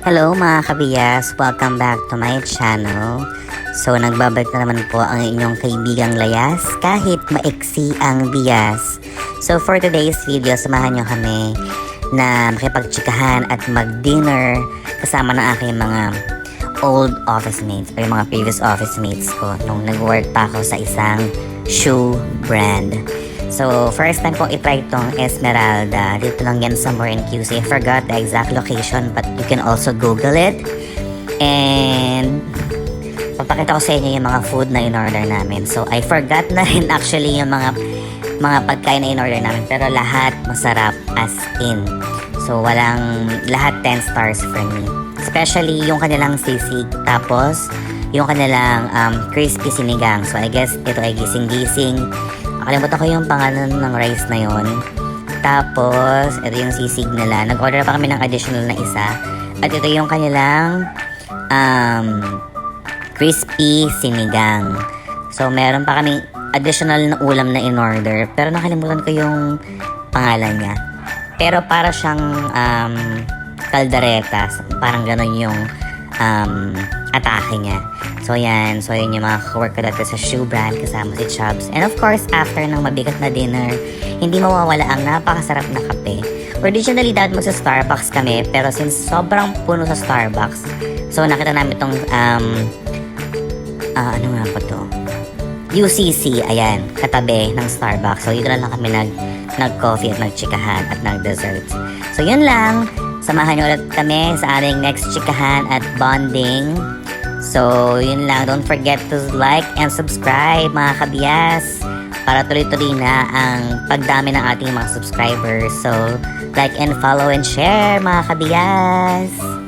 Hello mga kabiyas! Welcome back to my channel. So nagbabalik na naman po ang inyong kaibigang layas kahit maiksi ang biyas. So for today's video, samahan nyo kami na makipagtsikahan at mag-dinner kasama ng aking mga old office mates or yung mga previous office mates ko nung nag-work pa ako sa isang shoe brand. So, first time kong itry itong Esmeralda. Dito lang yan somewhere in QC. I forgot the exact location but you can also Google it. And papakita ko sa inyo yung mga food na in-order namin. So, I forgot na rin actually yung mga mga pagkain na in-order namin. Pero lahat masarap as in. So, walang lahat 10 stars for me. Especially yung kanilang sisig. Tapos, yung kanilang um, crispy sinigang. So, I guess ito ay gising-gising. Nakalimutan ko yung pangalan ng rice na yon. Tapos, ito yung sisig nila. Nag-order pa kami ng additional na isa. At ito yung kanilang um, crispy sinigang. So, meron pa kami additional na ulam na in-order. Pero nakalimutan ko yung pangalan niya. Pero para siyang um, kaldereta. Parang ganun yung um, atake niya. So yan, so yun yung mga work ko dati sa shoe brand kasama si Chubbs. And of course, after ng mabigat na dinner, hindi mawawala ang napakasarap na kape. Originally, dapat magsa Starbucks kami, pero since sobrang puno sa Starbucks, so nakita namin itong, um, ah, ano nga po to? UCC, ayan, katabi ng Starbucks. So, dito na lang kami nag, nag-coffee at nag-chikahan at nag-desserts. So, yun lang. Samahan niyo ulit kami sa aming next chikahan at bonding. So, yun lang. Don't forget to like and subscribe, mga kabiyas. Para tuloy-tuloy na ang pagdami ng ating mga subscribers. So, like and follow and share, mga kabiyas.